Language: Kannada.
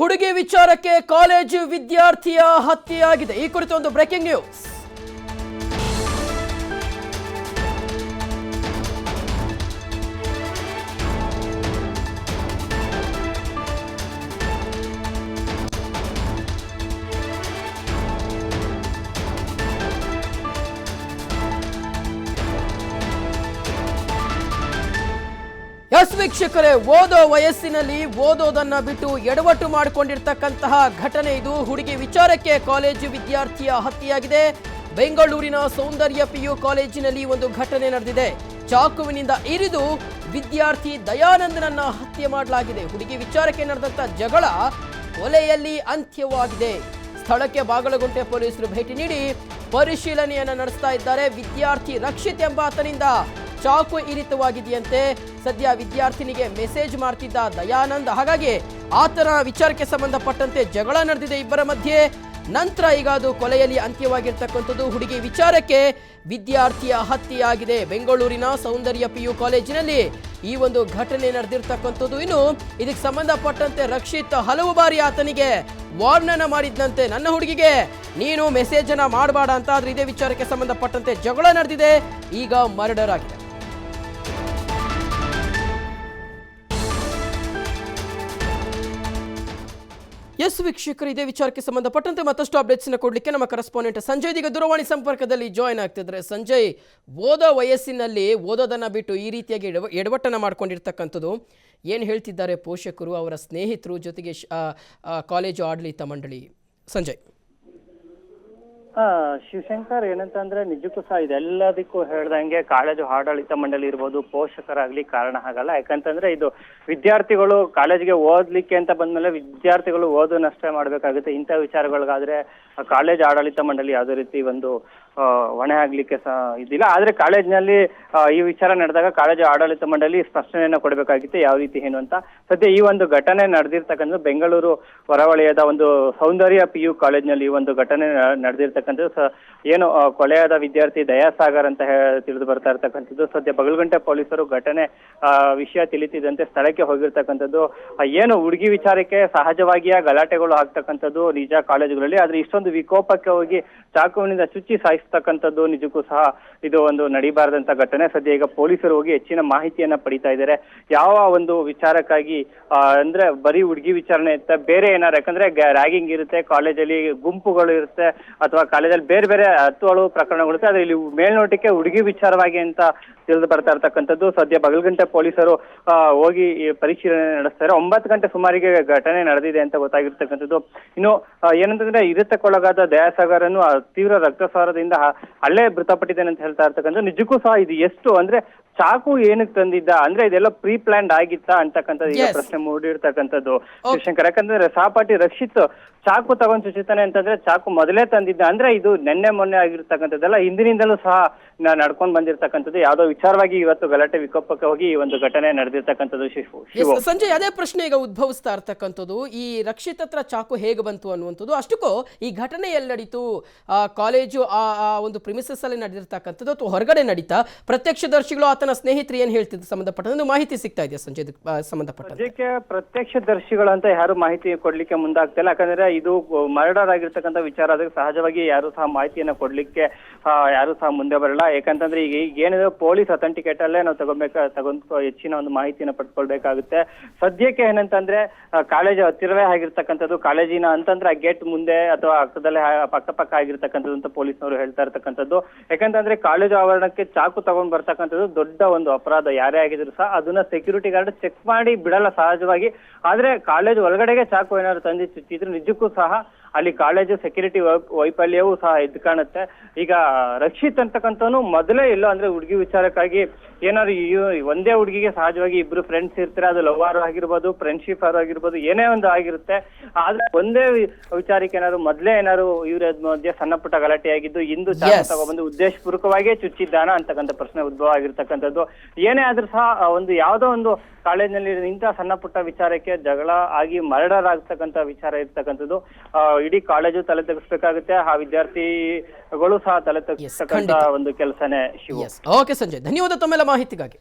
ಹುಡುಗಿ ವಿಚಾರಕ್ಕೆ ಕಾಲೇಜು ವಿದ್ಯಾರ್ಥಿಯ ಹತ್ಯೆಯಾಗಿದೆ. ಈ ಕುರಿತು ಒಂದು ಬ್ರೇಕಿಂಗ್ ನ್ಯೂಸ್ ಎಸ್ ವೀಕ್ಷಕರೇ, ಓದೋ ವಯಸ್ಸಿನಲ್ಲಿ ಓದೋದನ್ನ ಬಿಟ್ಟು ಎಡವಟ್ಟು ಮಾಡಿಕೊಂಡಿರ್ತಕ್ಕಂತಹ ಘಟನೆ ಇದು. ಹುಡುಗಿ ವಿಚಾರಕ್ಕೆ ಕಾಲೇಜು ವಿದ್ಯಾರ್ಥಿಯ ಹತ್ಯೆಯಾಗಿದೆ. ಬೆಂಗಳೂರಿನ ಸೌಂದರ್ಯ ಪಿಯು ಕಾಲೇಜಿನಲ್ಲಿ ಒಂದು ಘಟನೆ ನಡೆದಿದೆ. ಚಾಕುವಿನಿಂದ ಇರಿದು ವಿದ್ಯಾರ್ಥಿ ದಯಾನಂದನನ್ನ ಹತ್ಯೆ ಮಾಡಲಾಗಿದೆ. ಹುಡುಗಿ ವಿಚಾರಕ್ಕೆ ನಡೆದಂತ ಜಗಳ ಕೊಲೆಯಲ್ಲಿ ಅಂತ್ಯವಾಗಿದೆ. ಸ್ಥಳಕ್ಕೆ ಬಾಗಲಗುಂಟೆ ಪೊಲೀಸರು ಭೇಟಿ ನೀಡಿ ಪರಿಶೀಲನೆಯನ್ನು ನಡೆಸ್ತಾ ಇದ್ದಾರೆ. ವಿದ್ಯಾರ್ಥಿ ರಕ್ಷಿತ್ ಎಂಬಾತನಿಂದ ಚಾಕು ಇರಿತವಾಗಿದೆಯಂತೆ ಸದ್ಯ ವಿದ್ಯಾರ್ಥಿನಿಗೆ ಮೆಸೇಜ್ ಮಾಡ್ತಿದ್ದ ದಯಾನಂದ್. ಹಾಗಾಗಿ ಆತನ ವಿಚಾರಕ್ಕೆ ಸಂಬಂಧಪಟ್ಟಂತೆ ಜಗಳ ನಡೆದಿದೆ ಇಬ್ಬರ ಮಧ್ಯೆ. ನಂತರ ಈಗ ಅದು ಕೊಲೆಯಲ್ಲಿ ಅಂತ್ಯವಾಗಿರ್ತಕ್ಕಂಥದ್ದು ಹುಡುಗಿ ವಿಚಾರಕ್ಕೆ ವಿದ್ಯಾರ್ಥಿಯ ಹತ್ಯೆಯಾಗಿದೆ. ಬೆಂಗಳೂರಿನ ಸೌಂದರ್ಯ ಪಿಯು ಕಾಲೇಜಿನಲ್ಲಿ ಈ ಒಂದು ಘಟನೆ ನಡೆದಿರ್ತಕ್ಕಂಥದ್ದು. ಇನ್ನು ಇದಕ್ಕೆ ಸಂಬಂಧಪಟ್ಟಂತೆ ರಕ್ಷಿತ್ ಹಲವು ಬಾರಿ ಆತನಿಗೆ ವಾರ್ನನ ಮಾಡಿದ್ದಂತೆ ನನ್ನ ಹುಡುಗಿಗೆ ನೀನು ಮೆಸೇಜ್ ಅನ್ನ ಮಾಡಬೇಡ ಅಂತ ಆದ್ರೆ ಇದೇ ವಿಚಾರಕ್ಕೆ ಸಂಬಂಧಪಟ್ಟಂತೆ ಜಗಳ ನಡೆದಿದೆ. ಈಗ ಮರ್ಡರ್ ಆಗಿದೆ. ಎಸ್ ವೀಕ್ಷಕರು, ಇದೇ ವಿಚಾರಕ್ಕೆ ಸಂಬಂಧಪಟ್ಟಂತೆ ಮತ್ತಷ್ಟು ಅಪ್ಡೇಟ್ಸ್ನ ಕೊಡಲಿಕ್ಕೆ ನಮ್ಮ ಕರೆಸ್ಪಾಂಡೆಂಟ್ ಸಂಜಯ್ ಈಗ ದೂರವಾಣಿ ಸಂಪರ್ಕದಲ್ಲಿ ಜಾಯ್ನ್ ಆಗ್ತಿದ್ರೆ ಸಂಜಯ್, ಓದೋ ವಯಸ್ಸಿನಲ್ಲಿ ಓದೋದನ್ನ ಬಿಟ್ಟು ಈ ರೀತಿಯಾಗಿ ಎಡವ ಎಡವಟ್ಟನ್ನು ಮಾಡ್ಕೊಂಡಿರ್ತಕ್ಕಂಥದ್ದು ಏನು ಹೇಳ್ತಿದ್ದಾರೆ ಪೋಷಕರು, ಅವರ ಸ್ನೇಹಿತರು ಜೊತೆಗೆ ಕಾಲೇಜು ಆಡಳಿತ ಮಂಡಳಿ? ಸಂಜಯ್. ಆ, ಶಿವಶಂಕರ್ ಏನಂತಂದ್ರೆ ನಿಜಕ್ಕೂ ಸಹ ಇದೆಲ್ಲದಕ್ಕೂ ಹೇಳ್ದಂಗೆ ಕಾಲೇಜು ಆಡಳಿತ ಮಂಡಳಿ ಇರ್ಬೋದು ಪೋಷಕರಾಗ್ಲಿ ಕಾರಣ ಆಗಲ್ಲ. ಯಾಕಂತಂದ್ರೆ ಇದು ವಿದ್ಯಾರ್ಥಿಗಳು ಕಾಲೇಜಿಗೆ ಓದ್ಲಿಕ್ಕೆ ಅಂತ ಬಂದ್ಮೇಲೆ ವಿದ್ಯಾರ್ಥಿಗಳು ಓದು ನಷ್ಟ ಮಾಡ್ಬೇಕಾಗುತ್ತೆ. ಇಂಥ ವಿಚಾರಗಳಿಗಾದ್ರೆ ಕಾಲೇಜ್ ಆಡಳಿತ ಮಂಡಳಿ ಯಾವುದೇ ರೀತಿ ಒಂದು ಹೊಣೆ ಆಗ್ಲಿಕ್ಕೆ ಸಹ ಇದಿಲ್ಲ. ಆದ್ರೆ ಕಾಲೇಜಿನಲ್ಲಿ ಈ ವಿಚಾರ ನಡೆದಾಗ ಕಾಲೇಜು ಆಡಳಿತ ಮಂಡಳಿ ಸ್ಪಷ್ಟನೆಯನ್ನ ಕೊಡಬೇಕಾಗಿತ್ತು. ಯಾವ ರೀತಿ ಏನು ಅಂತ. ಸದ್ಯ ಈ ಒಂದು ಘಟನೆ ನಡೆದಿರ್ತಕ್ಕಂಥ ಬೆಂಗಳೂರು ಹೊರವಲಯದ ಒಂದು ಸೌಂದರ್ಯ ಪಿ ಯು ಕಾಲೇಜ್ನಲ್ಲಿ ಈ ಒಂದು ಘಟನೆ ನ- ನಡೆದಿರ್ತಕ್ಕಂಥದ್ದು ಸ- ಏನು ಕೊಲೆಯಾದ ವಿದ್ಯಾರ್ಥಿ ದಯಾಸಾಗರ್ ಅಂತ ತಿಳಿದು ಬರ್ತಾ ಇರ್ತಕ್ಕಂಥದ್ದು. ಸದ್ಯ ಬಗಲ್ಗಂಟೆ ಪೊಲೀಸರು ಘಟನೆ ವಿಷಯ ತಿಳಿತಿದ್ದಂತೆ ಸ್ಥಳಕ್ಕೆ ಹೋಗಿರ್ತಕ್ಕಂಥದ್ದು. ಏನು ಹುಡುಗಿ ವಿಚಾರಕ್ಕೆ ಸಹಜವಾಗಿಯೇ ಗಲಾಟೆಗಳು ಆಗ್ತಕ್ಕಂಥದ್ದು ನಿಜ ಕಾಲೇಜುಗಳಲ್ಲಿ. ಆದ್ರೆ ಇಷ್ಟೊಂದು ವಿಕೋಪಕ್ಕೆ ಹೋಗಿ ಚಾಕುವಿನಿಂದ ಚುಚ್ಚಿ ಸಾಯಿಸ್ತಕ್ಕಂಥದ್ದು ನಿಜಕ್ಕೂ ಸಹ ಇದು ಒಂದು ನಡಿಬಾರದಂತ ಘಟನೆ. ಸದ್ಯ ಈಗ ಪೊಲೀಸರು ಹೋಗಿ ಹೆಚ್ಚಿನ ಮಾಹಿತಿಯನ್ನ ಪಡಿತಾ ಇದ್ದಾರೆ. ಯಾವ ಒಂದು ವಿಚಾರಕ್ಕಾಗಿ ಅಂದ್ರೆ ಬರೀ ಹುಡುಗಿ ವಿಚಾರಣೆ ಇರುತ್ತೆ ಬೇರೆ ಏನಾರು, ಯಾಕಂದ್ರೆ ರ್ಯಾಗಿಂಗ್ ಇರುತ್ತೆ, ಕಾಲೇಜಲ್ಲಿ ಗುಂಪುಗಳು ಇರುತ್ತೆ, ಅಥವಾ ಕಾಲೇಜಲ್ಲಿ ಬೇರೆ ಬೇರೆ ಹತ್ತು ಅಳು ಪ್ರಕರಣಗಳು ಇರುತ್ತೆ ಆದ್ರೆ ಇಲ್ಲಿ ಮೇಲ್ನೋಟಕ್ಕೆ ಹುಡುಗಿ ವಿಚಾರವಾಗಿ ಅಂತ ತಿಳಿದು ಬರ್ತಾ ಇರ್ತಕ್ಕಂಥದ್ದು. ಸದ್ಯ ಬಗಲ್ಗಂಟೆ ಪೊಲೀಸರು ಹೋಗಿ ಪರಿಶೀಲನೆ ನಡೆಸ್ತಾರೆ. ಒಂಬತ್ತು ಗಂಟೆ ಸುಮಾರಿಗೆ ಘಟನೆ ನಡೆದಿದೆ ಅಂತ ಗೊತ್ತಾಗಿರ್ತಕ್ಕಂಥದ್ದು. ಇನ್ನು ಏನಂತಂದ್ರೆ ಇರುತ್ತಕ್ಕೊಳಗಾದ ದಯಾಸಾಗರನ್ನು ಅನ್ನು ತೀವ್ರ ರಕ್ತಸ್ರಾವದಿಂದ ಹ- ಅಲ್ಲೇ ಮೃತಪಟ್ಟಿದ್ದೇನೆ ಅಂತ ಹೇಳ್ತಾ ಇರ್ತಕ್ಕಂಥ ನಿಜಕ್ಕೂ ಸಹ ಇದು ಎಷ್ಟು ಅಂದ್ರೆ ಚಾಕು ಏನಕ್ಕೆ ತಂದಿದ್ದ? ಅಂದ್ರೆ ಇದೆಲ್ಲ ಪ್ರೀ ಪ್ಲಾನ್ಡ್ ಆಗಿತ್ತಾ ಅಂತಕ್ಕಂಥದ್ದು ಈಗ. ಪ್ರಶ್ನೆ ಮೂಡಿರ್ತಕ್ಕಂಥದ್ದು. ಶಿವಶಂಕರ್ ಯಾಕಂದ್ರೆ ಸಹಪಾಠಿ ರಕ್ಷಿತ್ ಚಾಕು ತಗೊಂಡ್ ಚುಚಿತಾನೆ ಅಂತಂದ್ರೆ ಚಾಕು ಮೊದಲೇ ತಂದಿದ್ದ. ಅಂದ್ರೆ ಇದು ನಿನ್ನೆ ಮೊನ್ನೆ ಆಗಿರ್ತಕ್ಕಂಥದ್ದೆಲ್ಲ. ಹಿಂದಿನಿಂದಲೂ ಸಹ ನಡ್ಕೊಂಡ್ ಬಂದಿರ್ತಕ್ಕಂಥದ್ದು. ಯಾವ್ದೋ ವಿಚಾರವಾಗಿ ಇವತ್ತು ಗಲಾಟೆ ವಿಕೋಪಕ್ಕೆ ಹೋಗಿ ಈ ಒಂದು ಘಟನೆ ನಡೆದಿರ್ತಕ್ಕಂಥದ್ದು ಶಿವು. ಸಂಜೆ ಸಂಜಯ್ ಅದೇ ಪ್ರಶ್ನೆ ಈಗ ಉದ್ಭವಿಸ್ತಾ ಇರ್ತಕ್ಕಂಥದ್ದು. ಈ ರಕ್ಷಿತತ್ರ ಹತ್ರ ಚಾಕು ಹೇಗೆ ಬಂತು ಅನ್ನುವಂಥದ್ದು. ಅಷ್ಟಕ್ಕೂ ಈ ಘಟನೆ ಎಲ್ಲಿ ನಡೀತು ಆ ಕಾಲೇಜು ಆ ಒಂದು ಪ್ರಿಮಿಸಸ್ ಅಲ್ಲಿ ನಡೆದಿರ್ತಕ್ಕಂಥದ್ದು ಅಥವಾ ಹೊರಗಡೆ ನಡೀತಾ? ಪ್ರತ್ಯಕ್ಷದರ್ಶಿಗಳು ಆತನ ಸ್ನೇಹಿತರು ಏನು ಹೇಳ್ತಿದ್ದು ಸಂಬಂಧಪಟ್ಟ ಒಂದು ಮಾಹಿತಿ ಸಿಗ್ತಾ ಇದೆಯಾ ಸಂಜಯ್ ಸಂಬಂಧಪಟ್ಟ ಪ್ರತ್ಯಕ್ಷದರ್ಶಿಗಳು ಅಂತ ಯಾರು ಮಾಹಿತಿ ಕೊಡ್ಲಿಕ್ಕೆ ಮುಂದಾಗ್ತಿಲ್ಲ ಯಾಕಂದ್ರೆ ಇದು ಮರ್ಡರ್ ಆಗಿರ್ತಕ್ಕಂಥ ವಿಚಾರ ಅದಕ್ಕೆ ಸಹಜವಾಗಿ ಯಾರು ಸಹ ಮಾಹಿತಿಯನ್ನ ಕೊಡ್ಲಿಕ್ಕೆ ಯಾರು ಸಹ ಮುಂದೆ ಬರಲ್ಲ. ಯಾಕಂತಂದ್ರೆ ಈಗ ಈಗ ಏನಿದೆ, ಪೊಲೀಸ್ ಅಥೆಂಟಿಕೇಟ್ ಅಲ್ಲೇ ನಾವು ತಗೊಬೇಕ ತಗೊಂಡ್ ಹೆಚ್ಚಿನ ಒಂದು ಮಾಹಿತಿಯನ್ನ ಪಡ್ಕೊಳ್ಬೇಕಾಗುತ್ತೆ. ಸದ್ಯಕ್ಕೆ ಏನಂತಂದ್ರೆ ಕಾಲೇಜು ಹತ್ತಿರವೇ ಆಗಿರ್ತಕ್ಕಂಥದ್ದು, ಕಾಲೇಜಿನ ಅಂತಂದ್ರೆ ಆ ಗೇಟ್ ಮುಂದೆ ಅಥವಾ ಅಕ್ಕದಲ್ಲೇ ಪಕ್ಕ ಪಕ್ಕ ಆಗಿರ್ತಕ್ಕಂಥದ್ದು ಅಂತ ಪೊಲೀಸ್ನವರು ಹೇಳ್ತಾ ಇರ್ತಕ್ಕಂಥದ್ದು. ಯಾಕಂತಂದ್ರೆ ಕಾಲೇಜು ಆವರಣಕ್ಕೆ ಚಾಕು ತಗೊಂಡ್ ಬರ್ತಕ್ಕಂಥದ್ದು ದೊಡ್ಡ ಒಂದು ಅಪರಾಧ. ಯಾರೇ ಆಗಿದ್ರು ಸಹ ಅದನ್ನ ಸೆಕ್ಯೂರಿಟಿ ಗಾರ್ಡ್ ಚೆಕ್ ಮಾಡಿ ಬಿಡಲ್ಲ ಸಹಜವಾಗಿ. ಆದ್ರೆ ಕಾಲೇಜು ಒಳಗಡೆಗೆ ಚಾಕು ಏನಾದ್ರು ತಂದಿ ಚುಚ್ಚಿದ್ರು ನಿಜಕ್ಕೂ ಸಹ ಅಲ್ಲಿ ಕಾಲೇಜು ಸೆಕ್ಯೂರಿಟಿ ವೈಫಲ್ಯವೂ ಸಹ ಎದ್ದು ಕಾಣುತ್ತೆ. ಈಗ ರಕ್ಷಿತ್ ಅಂತಕ್ಕಂಥವನು ಮೊದಲೇ ಇಲ್ಲ ಅಂದ್ರೆ ಹುಡುಗಿ ವಿಚಾರಕ್ಕಾಗಿ ಏನಾದ್ರು ಒಂದೇ ಹುಡುಗಿಗೆ ಸಹಜವಾಗಿ ಇಬ್ರು ಫ್ರೆಂಡ್ಸ್ ಇರ್ತಾರೆ ಅದು ಲವ್ ಆರು ಆಗಿರ್ಬೋದು ಫ್ರೆಂಡ್ಶಿಪ್ ಆರು ಆಗಿರ್ಬೋದು ಏನೇ ಒಂದು ಆಗಿರುತ್ತೆ. ಆದ್ರೆ ಒಂದೇ ವಿಚಾರಕ್ಕೆ ಏನಾದ್ರು ಮೊದಲೇ ಏನಾದ್ರು ಇವ್ರ ಮಧ್ಯೆ ಸಣ್ಣ ಪುಟ್ಟ ಗಲಾಟೆ ಆಗಿದ್ದು ಇಂದು. ತಗೊಬಂದು ಉದ್ದೇಶಪೂರ್ವಕವಾಗಿಯೇ ಚುಚ್ಚಿದ್ದಾನ ಅಂತಕ್ಕಂಥ ಪ್ರಶ್ನೆ ಉದ್ಭವ ಆಗಿರ್ತಕ್ಕಂಥದ್ದು ಏನೇ ಆದ್ರೂ ಸಹ ಒಂದು ಯಾವುದೋ ಒಂದು ಕಾಲೇಜಿನಲ್ಲಿ ಇಂಥ ಸಣ್ಣ ಪುಟ್ಟ ವಿಚಾರಕ್ಕೆ ಜಗಳ ಆಗಿ ಮರ್ಡರ್ ಆಗ್ತಕ್ಕಂಥ ವಿಚಾರ ಇರ್ತಕ್ಕಂಥದ್ದು. ಆ, ಇಡೀ ಕಾಲೇಜು ತಲೆ ತೆಗಿಸ್ಬೇಕಾಗುತ್ತೆ. ಆ ವಿದ್ಯಾರ್ಥಿಗಳು ಸಹ ತಲೆ ತೆಗಿಸ್ತಕ್ಕಂಥ ಒಂದು ಕೆಲಸನೇ ಶಿವ. ಓಕೆ ಸಂಜಯ್. ಧನ್ಯವಾದ ತಮ್ಮೆಲ್ಲ ಮಾಹಿತಿಗಾಗಿ.